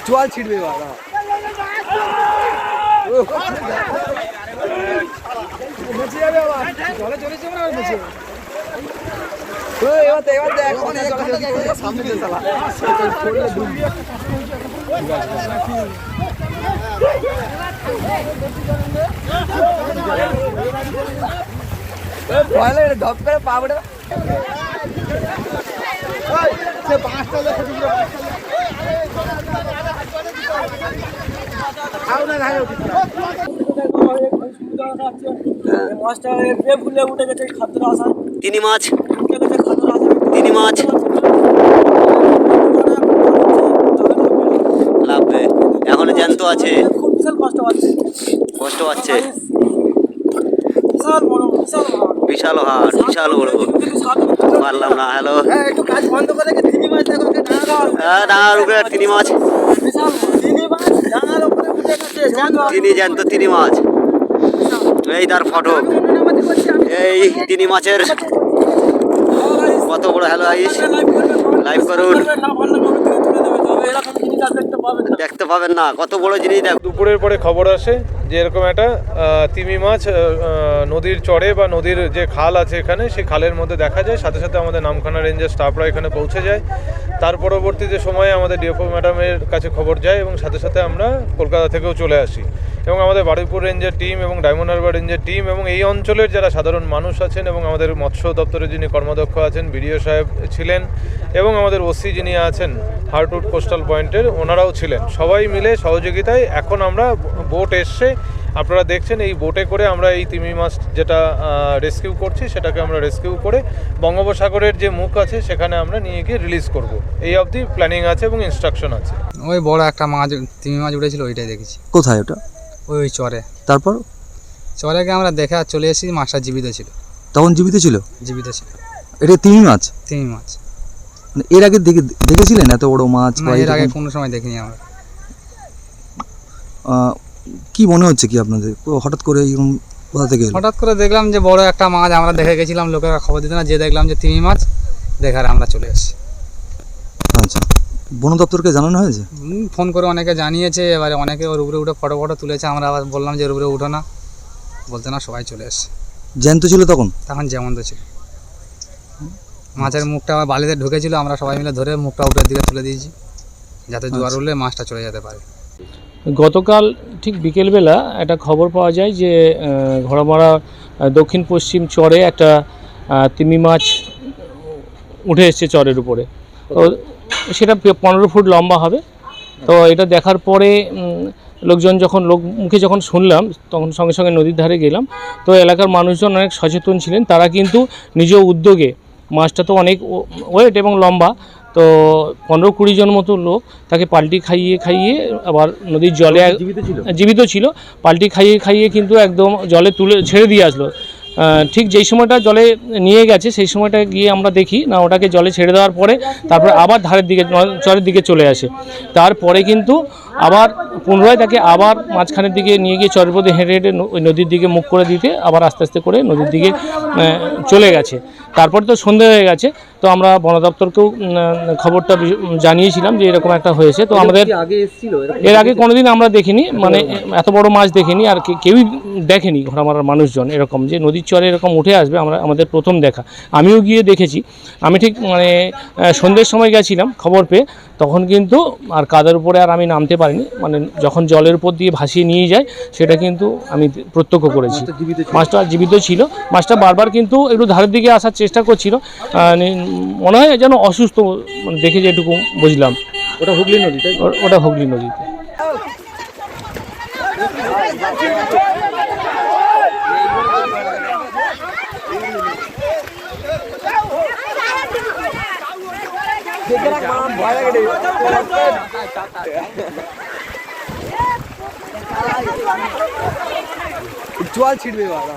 জল ছিড়বে বাবা বেঁচে যাবে আবার জলে চলেছে মনে হয় বেঁচে এবার তো এবার দেখ ওখানে জলে চলেছে, সামনে দিয়ে চালা ভয় লাগে ঢপ করে পা উঠে সে পাঁচটা তিনি মাছ উঠে গেছে খাদ্য আসা তিনি মাছ। লাভবে। এখনও জ্যান্ত আছে। খুব বিশাল কষ্ট পাচ্ছে। কষ্ট পাচ্ছে। বিশাল বড় বিশাল বড়। হাট বিশাল বড়। পারলাম না হ্যালো। হ্যাঁ একটু কাজ বন্ধ করে রেখে মাছ দেখো ওকে ডাঙা দাও হ্যাঁ ডাঙার উপরে তিনি মাছ। তিনি জ্যান্ত। তিনি মাছ। এই তার ফটো। এই তিনি মাছের কত বড় হ্যালো আইস? লাইভ করুন। দেখতে পাবেন না, কত বড় জিনিস দেখ। দুপুরের পরে খবর আসে যে এরকম একটা তিমি মাছ নদীর চরে বা নদীর যে খাল আছে এখানে, সেই খালের মধ্যে দেখা যায়। সাথে সাথে আমাদের নামখানা রেঞ্জের স্টাফরা এখানে পৌঁছে যায়। তার পরবর্তীতে সময়ে আমাদের ডিএফও ম্যাডামের কাছে খবর যায় এবং সাথে সাথে আমরা কলকাতা থেকেও চলে আসি। এবং আমাদের বারুইপুর রেঞ্জের টিম এবং ডায়মন্ড হারবার রেঞ্জের টিম এবং এই অঞ্চলের যারা সাধারণ মানুষ আছেন এবং আমাদের মৎস্য দপ্তরের যিনি কর্মদক্ষ আছেন, বিডিও সাহেব ছিলেন এবং আমাদের ওসি যিনি আছেন হার্টউড কোস্টাল পয়েন্টের ওনারাও ছিলেন। সবাই মিলে সহযোগিতায় এখন আমরা বোট এসছে আপনারা দেখছেন এই বোটে করে আমরা এই তিমি মাছ যেটা রেস্কিউ করছি সেটাকে আমরা রেস্কিউ করে বঙ্গোপসাগরের যে মুখ আছে সেখানে আমরা নিয়ে গিয়ে রিলিজ করব। এই অবধি প্ল্যানিং আছে এবং ইনস্ট্রাকশন আছে। ওই বড় একটা মাছ তিমি মাছ উঠেছিল ওইটাই দেখেছি। কোথায় ওটা? ওই ওই চরে। তারপর? চরে গিয়ে আমরা দেখে আর চলে এসেছি মাছটা জীবিত ছিল। তখন জীবিত ছিল? জীবিত ছিল। এটা তিমি মাছ? তিমি মাছ। মানে এর আগে দেখে দেখেছিলেন এত বড় মাছ? এর আগে কোনো সময় দেখিনি আমরা। কি মনে হচ্ছে কি আপনাদের? হঠাৎ করে এরকম কোথা থেকে হঠাৎ করে দেখলাম যে বড় একটা মাছ আমরা দেখে গেছিলাম লোকেরা খবর দিত না যে দেখলাম যে তিমি মাছ দেখার আমরা চলে এসেছি। আচ্ছা। বন দপ্তরকে জানানো হয়েছে? ফোন করে অনেকে জানিয়েছে এবারে অনেকে ওর উপরে উঠে ফটো ফটো তুলেছে আমরা আবার বললাম যে ওর উপরে উঠো না। বলতে না সবাই চলে এসছে। জ্যান্ত ছিল তখন? তখন যেমন তো ছিল। মাছের মুখটা আবার বালিতে ঢুকেছিল আমরা সবাই মিলে ধরে মুখটা উপরের দিকে তুলে দিয়েছি যাতে জোয়ার উঠলে মাছটা চলে যেতে পারে। গতকাল ঠিক বিকেলবেলা একটা খবর পাওয়া যায় যে ঘোড়ামারা দক্ষিণ পশ্চিম চরে একটা তিমি মাছ উঠে এসছে চরের উপরে। তো সেটা পনেরো ফুট লম্বা হবে। তো এটা দেখার পরে লোকজন যখন, লোক মুখে যখন শুনলাম, তখন সঙ্গে সঙ্গে নদীর ধারে গেলাম। তো এলাকার মানুষজন অনেক সচেতন ছিলেন। তারা কিন্তু নিজ উদ্যোগে, মাছটা তো অনেক ওয়েট এবং লম্বা তো পনেরো কুড়ি জন মতো লোক তাকে পাল্টি খাইয়ে খাইয়ে আবার নদীর জলে জীবিত ছিল? পাল্টি খাইয়ে খাইয়ে কিন্তু একদম জলে তুলে ছেড়ে দিয়ে আসলো। ঠিক যেই সময়টা জলে নিয়ে গেছে সেই সময়টা গিয়ে আমরা দেখি না ওটাকে জলে ছেড়ে দেওয়ার পরে তারপরে আবার ধারের দিকে চরের দিকে চলে আসে। তারপরে কিন্তু আবার পুনরায় তাকে আবার মাঝখানের দিকে নিয়ে গিয়ে চরের পথে হেঁটে হেঁটে ওই নদীর দিকে মুখ করে দিতে আবার আস্তে আস্তে করে নদীর দিকে চলে গেছে। তারপরে তো সন্ধে হয়ে গেছে। তো আমরা বন দপ্তরকেও খবরটা জানিয়েছিলাম যে এরকম একটা হয়েছে। তো আমাদের এর আগে কোনোদিন আমরা দেখিনি মানে এত বড় মাছ দেখিনি আর কেউই দেখেনি ঘোড়া মারার মানুষজন এরকম যে নদীর চরে এরকম উঠে আসবে আমরা আমাদের প্রথম দেখা। আমিও গিয়ে দেখেছি। আমি ঠিক মানে সন্ধ্যের সময় গেছিলাম খবর পেয়ে তখন কিন্তু আর কাদের উপরে আর আমি নামতে পারিনি মানে যখন জলের উপর দিয়ে ভাসিয়ে নিয়ে যায় সেটা কিন্তু আমি প্রত্যক্ষ করেছি। মাছটা জীবিত ছিল। মাছটা বারবার কিন্তু একটু ধারের দিকে আসার চেষ্টা করছিল মনে হয় যেন অসুস্থ মানে দেখে যেটুকু বুঝলাম। ওটা হুগলি নদীতে ওটা হুগলি নদীতে। জল ছিড়বে বাবা।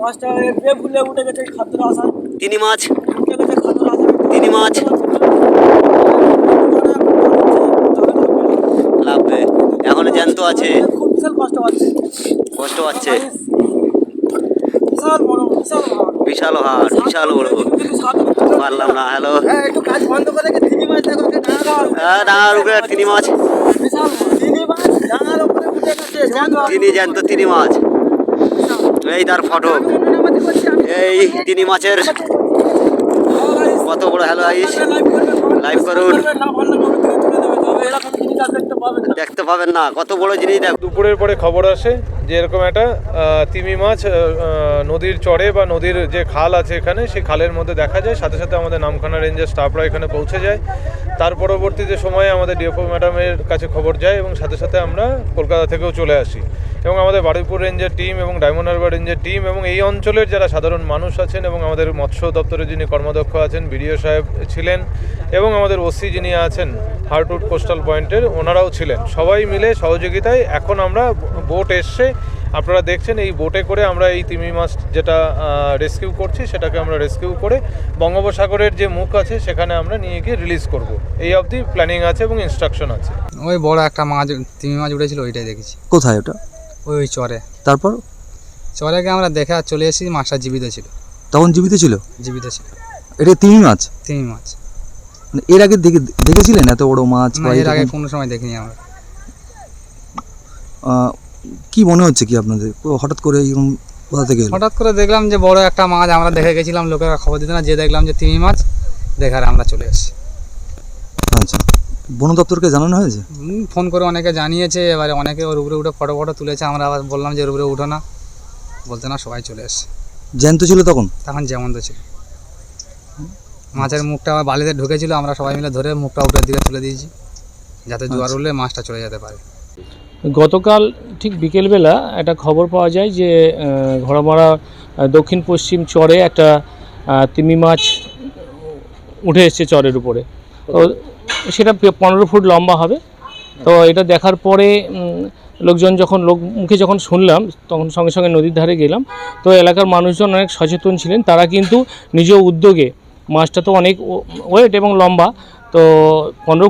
মাছটা ফুলে উঠে গেছে খাদ্য আসা তিনি মাছ। উঠে গেছে খাদ্য আসা তিনি মাছ। এখনও জ্যান্ত আছে। খুব বিশাল কষ্ট পাচ্ছে। কষ্ট পাচ্ছে। বিশাল বড় বিশাল বিশাল বিশাল বড়। পারলাম না হ্যালো। হ্যাঁ একটু কাজ বন্ধ করে তিমি মাছ দেখো হ্যাঁ ডাঙার উপরে তিনি মাছ। বিশাল মাছ ডাঙার উপরে উঠে গেছে তিনি জ্যান্ত তিনি মাছ। এই তার ফটো। এই তিনি মাছের। কত বড় হ্যালো আইস লাইভ করুন। দেখতে পাবেন না, কত বড় জিনিস দেখ। দুপুরের পরে খবর আসে যে এরকম একটা তিমি মাছ নদীর চরে বা নদীর যে খাল আছে এখানে, সেই খালের মধ্যে দেখা যায়। সাথে সাথে আমাদের নামখানা রেঞ্জের স্টাফরা এখানে পৌঁছে যায়। তার পরবর্তীতে সময়ে আমাদের ডিএফও ম্যাডামের কাছে খবর যায় এবং সাথে সাথে আমরা কলকাতা থেকেও চলে আসি। এবং আমাদের বারুইপুর রেঞ্জের টিম এবং ডায়মন্ড হারবার রেঞ্জের টিম এবং এই অঞ্চলের যারা সাধারণ মানুষ আছেন এবং আমাদের মৎস্য দপ্তরের যিনি কর্মদক্ষ আছেন বিডিও সাহেব ছিলেন এবং আমাদের ওসি যিনি আছেন হার্টউড কোস্টাল পয়েন্টের ওনারাও ছিলেন। সবাই মিলে সহযোগিতায় এখন আমরা বোট এসছে। আপনারা দেখছেন এই বোটে করে আমরা এই তিমি মাছ যেটা রেস্কিউ করছি সেটাকে আমরা রেস্কিউ করে বঙ্গোপসাগরের যে মুখ আছে সেখানে আমরা নিয়ে গিয়ে রিলিজ করব। এই অবধি প্ল্যানিং আছে এবং ইনস্ট্রাকশন আছে। ওই বড় একটা মাছ তিমি মাছ উঠেছিল ওইটাই দেখেছি। কোথায় ওটা? ওই ওই চরে। তারপর? চরে গিয়ে আমরা দেখে আর চলে এসেছি মাছটা জীবিত ছিল। তখন জীবিত ছিল? জীবিত ছিল। এটা তিমি মাছ? তিমি মাছ। মানে এর আগে দেখে দেখেছিলেন এত বড় মাছ না এর আগে কোনো সময় দেখিনি আমরা। আহ, কি মনে হচ্ছে কি আপনাদের? ও হঠাৎ করে এরকম কোথা থেকে এলো? হঠাৎ করে দেখলাম যে বড় একটা মাছ আমরা দেখে গেছিলাম লোকেরা খবর দিত না যে দেখলাম যে তিমি মাছ দেখার আমরা চলে এসেছি। বন দপ্তরকে জানানো হয়েছে? ফোন করে অনেকে জানিয়েছে এবারে অনেকে ওর উপরে উঠে ফটো ফটো তুলেছে আমরা আবার বললাম যে ওর উপরে উঠো না। বলতে না সবাই চলে এসছে। জ্যান্ত ছিল তখন? তখন যেমন তো ছিল। মাছের মুখটা আবার বালিতে ঢুকেছিল আমরা সবাই মিলে ধরে মুখটা উপরের দিকে তুলে দিয়েছি যাতে জোয়ার উঠলে মাছটা চলে যেতে পারে। গতকাল ঠিক বিকেলবেলা একটা খবর পাওয়া যায় যে ঘোড়ামারা দক্ষিণ পশ্চিম চরে একটা তিমি মাছ উঠে এসছে চরের উপরে। তো সেটা পনেরো ফুট লম্বা হবে। তো এটা দেখার পরে লোকজন যখন লোক মুখে যখন শুনলাম, তখন সঙ্গে সঙ্গে নদীর ধারে গেলাম। তো এলাকার মানুষজন অনেক সচেতন ছিলেন। তারা কিন্তু নিজ উদ্যোগে, মাছটা তো অনেক ওয়েট এবং লম্বা, তো পনেরো